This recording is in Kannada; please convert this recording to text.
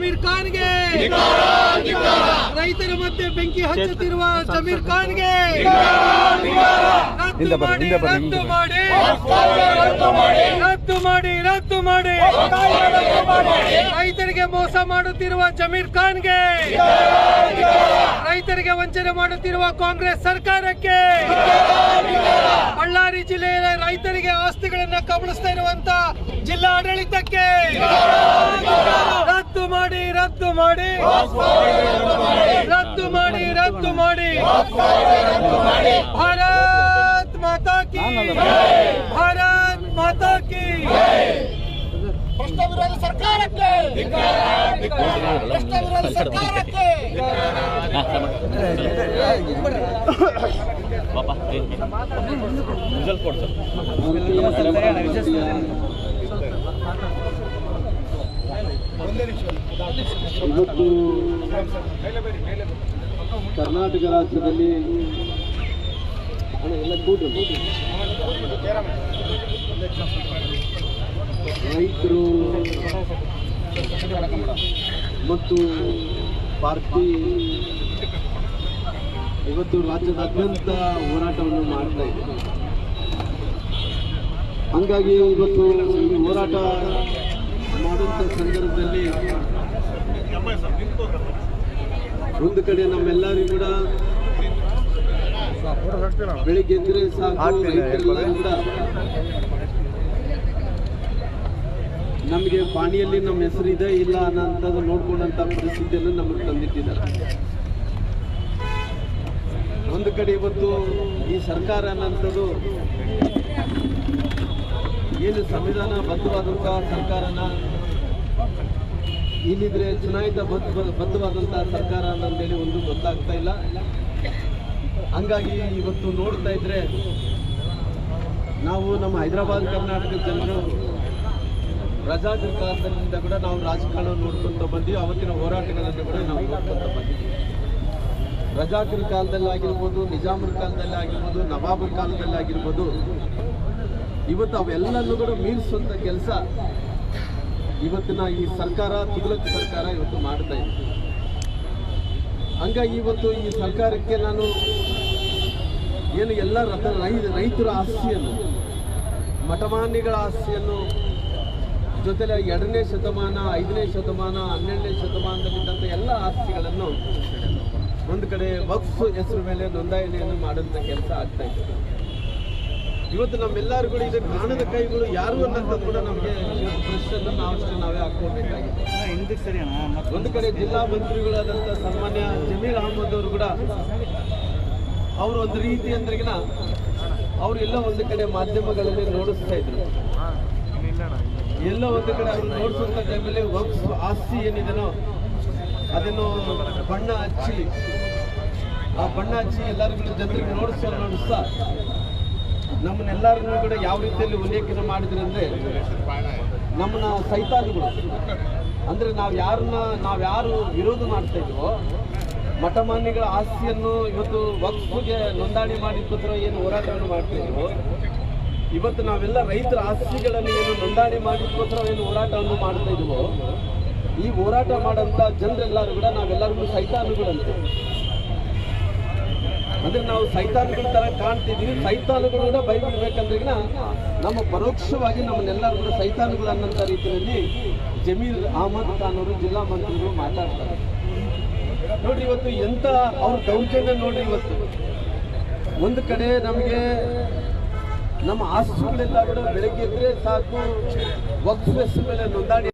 ಜಮೀರ್ ಖಾನ್ಗೆ. ರೈತರ ಮಧ್ಯೆ ಬೆಂಕಿ ಹಚ್ಚುತ್ತಿರುವ ಜಮೀರ್ ಖಾನ್ಗೆ. ರದ್ದು ಮಾಡಿ. ರದ್ದು ಮಾಡಿ. ರದ್ದು ಮಾಡಿ ರದ್ದು ಮಾಡಿ. ರೈತರಿಗೆ ಮೋಸ ಮಾಡುತ್ತಿರುವ ಜಮೀರ್ ಖಾನ್ಗೆ. ರೈತರಿಗೆ ವಂಚನೆ ಮಾಡುತ್ತಿರುವ ಕಾಂಗ್ರೆಸ್ ಸರ್ಕಾರಕ್ಕೆ. ಬಳ್ಳಾರಿ ಜಿಲ್ಲೆಯ ರೈತರಿಗೆ ಆಸ್ತಿಗಳನ್ನ ಕಬಳಿಸ್ತಾ ಇರುವಂತ ಜಿಲ್ಲಾ ಆಡಳಿತಕ್ಕೆ ಮಾಡಿ. ರದ್ದು ಮಾಡಿ ರದ್ದು ಮಾಡಿ. ಭಾರತ್ ಮಾತಾ ಕಿ ಭಾರತ್ ಮಾತಾ ಕಿ. ಭ್ರಷ್ಟ ವಿರೋಧ ಸರ್ಕಾರಕ್ಕೆ. ಭ್ರಷ್ಟ ವಿರೋಧ ಸರ್ಕಾರಕ್ಕೆ ರಿಸಲ್ಟ್ ಕೊಡ್ತಾರೆ ಇವತ್ತು ಕರ್ನಾಟಕ ರಾಜ್ಯದಲ್ಲಿ. ರೈತರು ಮತ್ತು ಪಾರ್ಟಿ ಇವತ್ತು ರಾಜ್ಯದಾದ್ಯಂತ ಹೋರಾಟವನ್ನು ಮಾಡ್ತಾ ಇದೆ ಹಂಗಾಗಿ ಇವತ್ತು ಈ ಹೋರಾಟ ಮಾಡುವಂಥ ಸಂದರ್ಭದಲ್ಲಿ ಒಂದು ಕಡೆ ನಮ್ಮೆಲ್ಲರೂ ಕೂಡ ಬೆಳಿಗ್ಗೆ ಎದ್ರೆ ಸಾಕು ಕೂಡ ನಮಗೆ ಪಾಣಿಯಲ್ಲಿ ನಮ್ಮ ಹೆಸರಿದೆ ಇಲ್ಲ ಅನ್ನೋಂಥದ್ದು ನೋಡ್ಕೊಂಡಂಥ ಪರಿಸ್ಥಿತಿಯನ್ನು ನಮಗೆ ತಂದಿಟ್ಟಿದ್ದಾರೆ. ಒಂದು ಕಡೆ ಇವತ್ತು ಈ ಸರ್ಕಾರ ಅನ್ನೋಂಥದ್ದು ಏನು ಸಂವಿಧಾನ ಬದ್ಧವಾದಂಥ ಸರ್ಕಾರನ ಇಲ್ಲಿದ್ರೆ ಚುನಾಯಿತ ಬದ್ಧವಾದಂಥ ಸರ್ಕಾರ ಹೇಳಿ ಒಂದು ಗೊತ್ತಾಗ್ತಾ ಇಲ್ಲ. ಹಂಗಾಗಿ ಇವತ್ತು ನೋಡ್ತಾ ಇದ್ರೆ ನಾವು ನಮ್ಮ ಹೈದರಾಬಾದ್ ಕರ್ನಾಟಕ ಜನರು ಕಾಲದಲ್ಲಿಂದ ಕೂಡ ನಾವು ರಾಜಕಾರಣ ನೋಡ್ಕೊಂತ ಬಂದ್ವಿ. ಅವತ್ತಿನ ಹೋರಾಟಗಳನ್ನು ಕೂಡ ನಾವು ನೋಡ್ಕೊಂತ ಬಂದಿದ್ದೀವಿ ರಜಾಕರ ಕಾಲದಲ್ಲಿ ಆಗಿರ್ಬೋದು, ನಿಜಾಮರ ಕಾಲದಲ್ಲಿ ಆಗಿರ್ಬೋದು, ನವಾಬರ ಕಾಲದಲ್ಲಿ ಆಗಿರ್ಬೋದು, ಇವತ್ತು ಅವೆಲ್ಲನೂ ಕೂಡ ಮೀರಿಸುವಂಥ ಕೆಲಸ ಇವತ್ತಿನ ಈ ಸರ್ಕಾರ ತುಗಲಕ್ ಸರ್ಕಾರ ಇವತ್ತು ಮಾಡ್ತಾ ಇದೆ. ಹಂಗಾಗಿ ಇವತ್ತು ಈ ಸರ್ಕಾರಕ್ಕೆ ನಾನು ಏನು ಎಲ್ಲ ರಥ ರೈತರ ಆಸ್ತಿಯನ್ನು, ಮಠಮಾನ್ಯಗಳ ಆಸ್ತಿಯನ್ನು ಜೊತೆಲೆ ಎರಡನೇ ಶತಮಾನ, ಐದನೇ ಶತಮಾನ, ಹನ್ನೆರಡನೇ ಶತಮಾನದಲ್ಲಿದ್ದಂಥ ಎಲ್ಲ ಆಸ್ತಿಗಳನ್ನು ಒಂದು ಕಡೆ ವಕ್ಫ್ ಹೆಸರು ಮೇಲೆ ನೋಂದಣಿಯನ್ನು ಮಾಡುವಂಥ ಕೆಲಸ ಆಗ್ತಾ ಇದೆ. ಇವತ್ತು ನಮ್ಮೆಲ್ಲರಿಗೂ ಇದು ಕಾಣದ ಕೈಗಳು ಯಾರು ಅನ್ನೋದು ಕೂಡ ನಮಗೆ ಪ್ರಶ್ನೆ ನಾವು ಅಷ್ಟೇ ನಾವೇ ಹಾಕೋಬೇಕಾಗಿದೆ ಹಿಂದಕ್ಕೆ ಒಂದು ಕಡೆ ಜಿಲ್ಲಾ ಮಂತ್ರಿಗಳಾದಂಥ ಸನ್ಮಾನ್ಯ ಜಮೀರ್ ಅಹಮದ್ ಅವರು ಕೂಡ ಅವರು ಒಂದು ರೀತಿ ಅಂದ್ರೆಗಿನ ಅವರು ಎಲ್ಲ ಒಂದು ಕಡೆ ಮಾಧ್ಯಮಗಳಲ್ಲಿ ನೋಡಿಸ್ತಾ ಇದ್ರು. ಎಲ್ಲ ಒಂದು ಕಡೆ ಅವರು ನೋಡಿಸುವಂತ ಟೈಮಲ್ಲಿ ವಕ್ಸ್ ಆಸ್ತಿ ಏನಿದೆನೋ ಅದನ್ನು ಬಣ್ಣ ಹಚ್ಚಿ. ಆ ಬಣ್ಣ ಹಚ್ಚಿ ಎಲ್ಲರಿಗೂ ಜನರಿಗೆ ನೋಡಿಸ್ತಾ ನೋಡಿಸ್ತಾ ನಮ್ಮನ್ನೆಲ್ಲರನ್ನೂ ಕೂಡ ಯಾವ ರೀತಿಯಲ್ಲಿ ಉಲ್ಲೇಖನ ಮಾಡಿದ್ರಂದ್ರೆ ಅಂದ್ರೆ ನಮ್ಮನ್ನ ಸೈತಾನಿಗಳು. ಅಂದರೆ ನಾವು ಯಾರನ್ನ, ನಾವು ಯಾರು ವಿರೋಧ ಮಾಡ್ತಾ ಇದ್ವೋ, ಮಠಮಾನ್ಯಗಳ ಆಸ್ತಿಯನ್ನು ಇವತ್ತು ವಕ್ಫ್ಗೆ ನೋಂದಣಿ ಮಾಡಿದ್ದರ ಏನು ಹೋರಾಟವನ್ನು ಮಾಡ್ತಾ ಇವತ್ತು ನಾವೆಲ್ಲ ರೈತರ ಆಸ್ತಿಗಳನ್ನು ಏನು ನೋಂದಣಿ ಮಾಡಿದ್ದಕ್ಕೋಸ್ಕರ ಏನು ಹೋರಾಟವನ್ನು ಮಾಡ್ತಾ ಈ ಹೋರಾಟ ಮಾಡೋಂಥ ಜನರೆಲ್ಲರೂ ಕೂಡ ನಾವೆಲ್ಲರಿಗೂ ಸೈತಾನುಗಳಂತೆ. ಅಂದ್ರೆ ನಾವು ಸೈತಾನುಗಳ ತರ ಕಾಣ್ತಿದೀವಿ ಸೈತಾನುಗಳು ಕೂಡ ಬೈಬಿಡ್ಬೇಕಂದ್ರೆಗಿನ ನಮ್ಮ ಪರೋಕ್ಷವಾಗಿ ನಮ್ಮನ್ನೆಲ್ಲರೂ ಸೈತಾನುಗಳು ಅನ್ನೋಂಥ ರೀತಿಯಲ್ಲಿ ಜಮೀರ್ ಅಹಮದ್ ಖಾನ್ ಅವರು ಜಿಲ್ಲಾ ಮಂತ್ರಿಗಳು ಮಾತಾಡ್ತಾರೆ. ನೋಡ್ರಿ ಇವತ್ತು ಎಂತ ಅವ್ರ ದೌರ್ಜನ್ಯ ನೋಡ್ರಿ ಇವತ್ತು. ಒಂದು ಕಡೆ ನಮಗೆ ನಮ್ಮ ಆಸ್ತಿಗಳೆಲ್ಲ ಕೂಡ ಬೆಳಗ್ಗೆ ಇದ್ರೆ ಸಾಕು ವಕ್ಸ್ ಹೆಸರು ಮೇಲೆ ನೋಂದಣಿ